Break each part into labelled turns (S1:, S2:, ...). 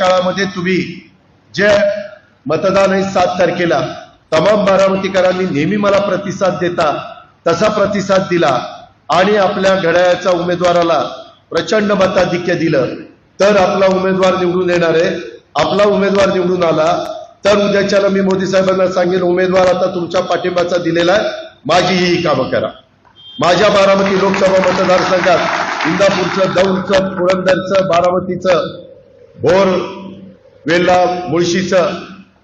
S1: काळामध्ये तुम्ही जे मतदान आहे सात तारखेला तमाम बारामतीकरांनी नेहमी मला प्रतिसाद देता तसा प्रतिसाद दिला आणि आपल्या घड्याळ्याच्या उमेदवाराला प्रचंड मताधिक्य दिलं. तर आपला उमेदवार निवडून येणार आहे. आपला उमेदवार निवडून आला तर उद्याच्याला मी मोदी साहेबांना सांगेन उमेदवार आता तुमच्या पाठिंबाचा दिलेला आहे. माझी ही कामं करा. माझ्या बारामती लोकसभा मतदारसंघात इंदापूरचं दौंडचं पुरंदरचं बारामतीचं बोर वेल्ला मुळशीचं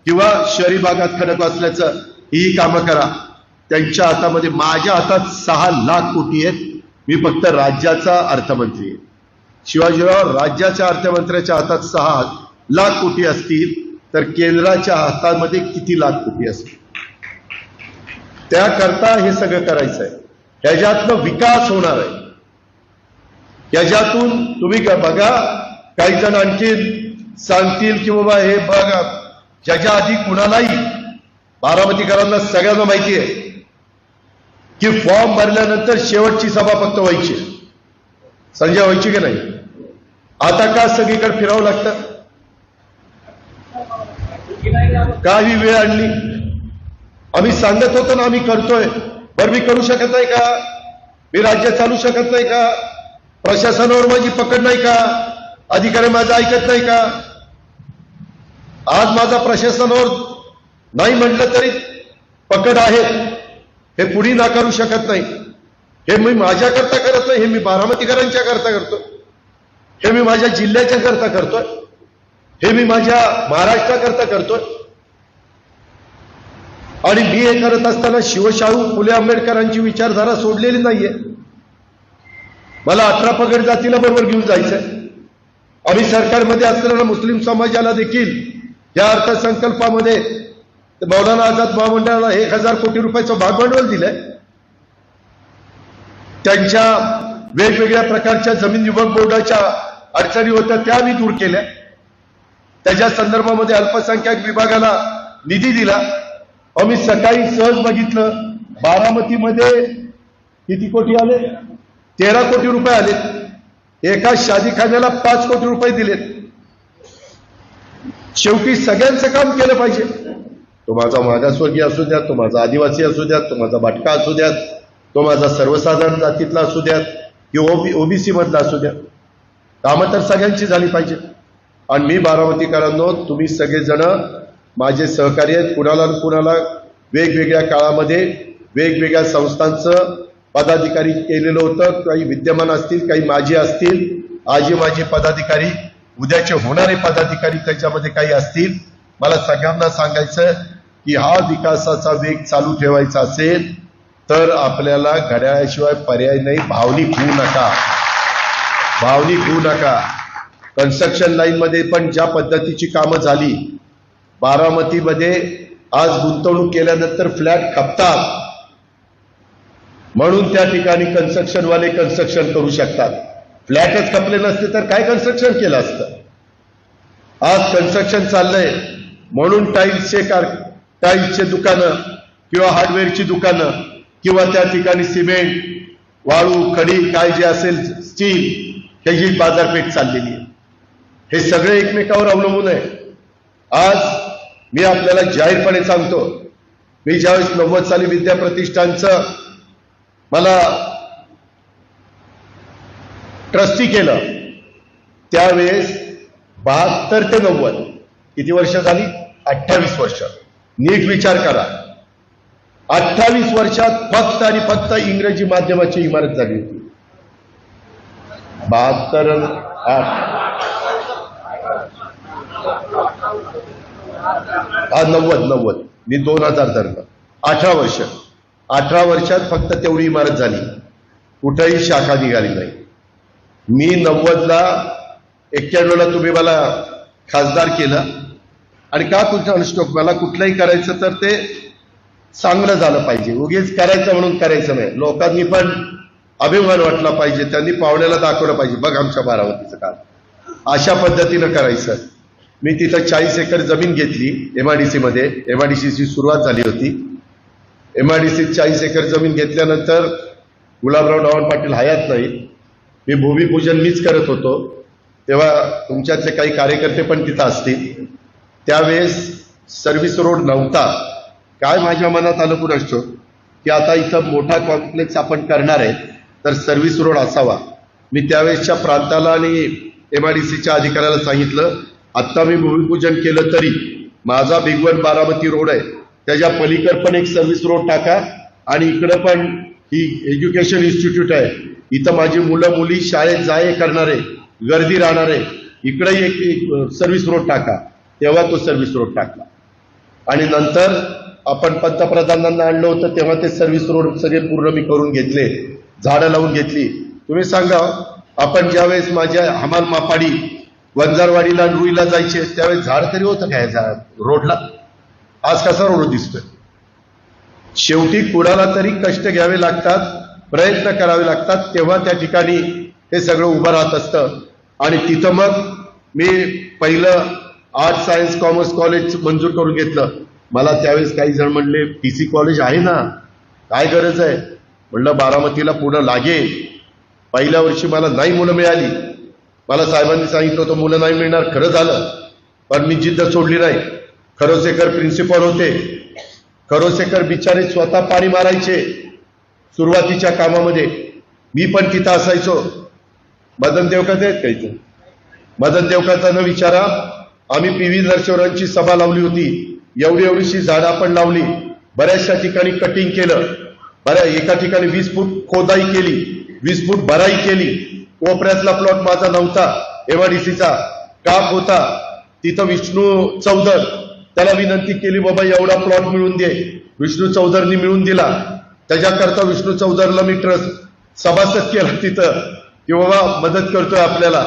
S1: किंवा शहरी भागात खडक असल्याचं ही कामं करा. त्यांच्या हातामध्ये माझ्या हातात सहा लाख कोटी आहेत. मी फक्त राज्याचा अर्थमंत्री आहे. शिवाजीराव राज्याच्या अर्थमंत्र्याच्या हातात सहा लाख कोटी असतील तर केंद्राच्या हातामध्ये किती लाख कोटी असतील? त्याकरता हे सगळं करायचं आहे ह्याच्यातनं विकास होणार आहे. याच्यातून तुम्ही बघा काही जण आणखी सांगतील की बाबा हे बघा ज्याच्या आधी कुणालाही बारामतीकरांना सगळ्यांना माहिती आहे की फॉर्म भरल्यानंतर शेवटची सभा फक्त व्हायची. संजय व्हायची की नाही? आता का सगळीकडे फिरावं लागतं? का ही वेळ आणली. आम्ही सांगत होतो ना आम्ही करतोय. बरं मी करू शकत नाही का? मी राज्य चालू शकत नाही का? प्रशासनावर माझी पकड नाही का? अधिकारी माझं ऐकत नाही का? आज माझा प्रशासनावर नाही म्हटलं तरी पकड आहे हे पुढे नाकारू शकत नाही. हे मी माझ्याकरता करत नाही हे मी बारामतीकरांच्या करता करतो. हे मी माझ्या जिल्ह्याच्या करता करतोय. हे मी माझ्या महाराष्ट्राकरता करतोय. आणि मी हे करत असताना शिवशाहू फुले आंबेडकरांची विचारधारा सोडलेली नाहीये. मला अठरा पगड जातीला बरोबर घेऊन जायचंय. आम्ही सरकारमध्ये असलेल्या मुस्लिम समाजाला देखील या अर्थसंकल्पामध्ये मौलाना आझाद महामंडळाला एक हजार कोटी रुपयाचं भागभांडवल दिलंय. त्यांच्या वेगवेगळ्या प्रकारच्या जमीन विभाग बोर्डाच्या अडचणी होत्या त्या आम्ही दूर केल्या. त्याच्या संदर्भामध्ये अल्पसंख्याक विभागाला निधी दिला. आम्ही सकाळी सहज बघितलं बारामतीमध्ये किती कोटी आले? तेरा कोटी रुपये आले एका शादीखान्याला पाच कोटी रुपये दिलेत. शेवटी सगळ्यांचं काम केलं पाहिजे. तो माझा मागासवर्गीय असू द्यात तो माझा आदिवासी असू द्यात तो माझा असू द्यात तो माझा सर्वसाधारण जातीतला असू द्यात किंवा ओबी ओबीसी मधला असू द्या. कामं तर सगळ्यांची झाली पाहिजे. आणि मी बारामतीकरांनो तुम्ही सगळेजण माझे सहकारी आहेत. कुणाला कुणाला वेगवेगळ्या काळामध्ये वेगवेगळ्या संस्थांचं पदाधिकारी केलेलं होतं. काही विद्यमान असतील काही माजी असतील. आजी माजी पदाधिकारी उद्याचे होणारे पदाधिकारी त्याच्यामध्ये काही असतील. मला सगळ्यांना सांगायचं की हा विकासाचा वेग चालू ठेवायचा असेल तर आपल्याला घड्याळाशिवाय पर्याय नाही. भावनिक होऊ नका. भावनिक होऊ नका. कन्स्ट्रक्शन लाईनमध्ये पण ज्या पद्धतीची कामं झाली बारामतीमध्ये आज गुंतवणूक केल्यानंतर फ्लॅट खपतात. म्हणून त्या ठिकाणी कन्स्ट्रक्शनवाले कन्स्ट्रक्शन करू शकतात. फ्लॅटच खपले नसते तर काय कन्स्ट्रक्शन केलं असतं? आज कन्स्ट्रक्शन चाललंय. म्हणून टाईल्सचे कार टाईल्सचे दुकानं किंवा हार्डवेअरची दुकानं किंवा त्या ठिकाणी सिमेंट वाळू खडी काय जे असेल स्टील ह्याची बाजारपेठ चाललेली आहे. हे सगळे एकमेकावर अवलंबून आहे. आज मी आपल्याला जाहीरपणे सांगतो मी ज्यावेळेस नव्वद साली विद्या प्रतिष्ठानचं मला ट्रस्टी केलं. त्यावेळेस बहात्तर ते नव्वद. किती वर्ष झाली? अठ्ठावीस वर्ष. नीट विचार करा. अठ्ठावीस वर्षात फक्त आणि फक्त इंग्रजी माध्यमाची इमारत झाली होती. बहात्तर हा नव्वद नव्वद. मी दोन हजार धरलं. अठरा वर्ष. अठरा वर्षात फक्त तेवढी इमारत झाली. कुठंही शाखा निघाली नाही. मी नव्वदला एक्क्याण्णवला तुम्ही मला खासदार केलं. आणि का तुमचा अनुष्टोक मला कुठलंही करायचं तर ते चांगलं झालं पाहिजे. उगीच करायचं म्हणून करायचं नाही. लोकांनी पण अभिमान वाटला पाहिजे. त्यांनी पाहुण्याला दाखवलं पाहिजे. बघ आमच्या बारामतीचं काम. अशा पद्धतीनं करायचं. मी तिथं चाळीस एकर जमीन घेतली एमआयडीसीमध्ये एमआयडीसीची सुरुवात झाली होती. एम आय डी सीत चाळीस एकर जमीन घेतल्यानंतर गुलाबराव डावण पाटील हयात नाही मी भूमिपूजन मीच करत होतो. तेव्हा तुमच्यातले काही कार्यकर्ते पण तिथं असतील. त्यावेळेस सर्व्हिस रोड नव्हता. काय माझ्या मनात आलं कुणास की आता इथं मोठा कॉम्प्लेक्स आपण करणार आहे तर सर्व्हिस रोड असावा. मी त्यावेळेसच्या प्रांताला आणि एम आय डी सीच्या अधिकाऱ्याला सांगितलं आत्ता मी भूमिपूजन केलं तरी माझा बिगवण बारामती रोड आहे. त्याच्या पलीकड पण एक सर्व्हिस रोड टाका आणि इकडं पण ही एज्युकेशन इन्स्टिट्यूट आहे. इथं माझी मुलं मुली शाळेत जाय करणारे गर्दी राहणारे इकडंही एक, एक सर्व्हिस रोड टाका. तेव्हा तो सर्व्हिस रोड टाकला. आणि नंतर आपण पंतप्रधानांना आणलं होतं तेव्हा ते सर्व्हिस रोड सगळे पूर्ण मी करून घेतले. झाडं लावून घेतली. तुम्ही सांगा आपण ज्यावेळेस माझ्या हमाल मापाडी वंजारवाडीला रुईला जायचे त्यावेळेस झाड तरी होतं काय झाड रोडला? आज कसा रोड दिसतोय? शेवटी कुणाला तरी कष्ट घ्यावे लागतात प्रयत्न करावे लागतात तेव्हा त्या ठिकाणी हे सगळं उभं राहत असतं. आणि तिथं मग मी पहिलं आर्ट सायन्स कॉमर्स कॉलेज मंजूर करून घेतलं. मला त्यावेळेस काही जण म्हणले पी सी कॉलेज आहे ना? काय गरज आहे? म्हणलं बारामतीला पुढं लागेल. पहिल्या वर्षी मला नाही मुलं मिळाली. मला साहेबांनी सांगितलं होतं मुलं नाही मिळणार. खरं झालं. पण मी जिद्द सोडली नाही. खरोसेकर प्रिन्सिपल होते. खरोसेकर बिचारे स्वतः पाणी मारायचे सुरुवातीच्या कामामध्ये. मी पण तिथं असायचो. मदन देवकाचे आहेत का मदन देवकाचा न विचारा. आम्ही पी व्ही नरशिवरांची सभा लावली होती. एवढी एवढीशी झाडं आपण लावली. बऱ्याचशा ठिकाणी कटिंग केलं. बऱ्या एका ठिकाणी वीस फूट खोदाई केली. वीस फूट भराई केली. कोपऱ्यातला प्लॉट माझा नव्हता. एमआयडीसीचा काप होता. तिथं विष्णू चौधर. त्याला विनंती केली बाबा एवढा प्लॉट मिळून दे. विष्णू चौधरनी मिळून दिला. त्याच्याकरता विष्णू चौधरला मी ट्रस्ट सभासद केला तिथं की बाबा मदत करतोय आपल्याला.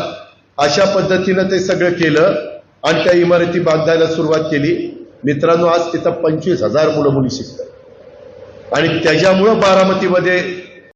S1: अशा पद्धतीनं ते सगळं केलं आणि त्या इमारती बांधायला सुरुवात केली. मित्रांनो आज तिथं पंचवीस हजार मुलं मुली शिकतात. आणि त्याच्यामुळं बारामतीमध्ये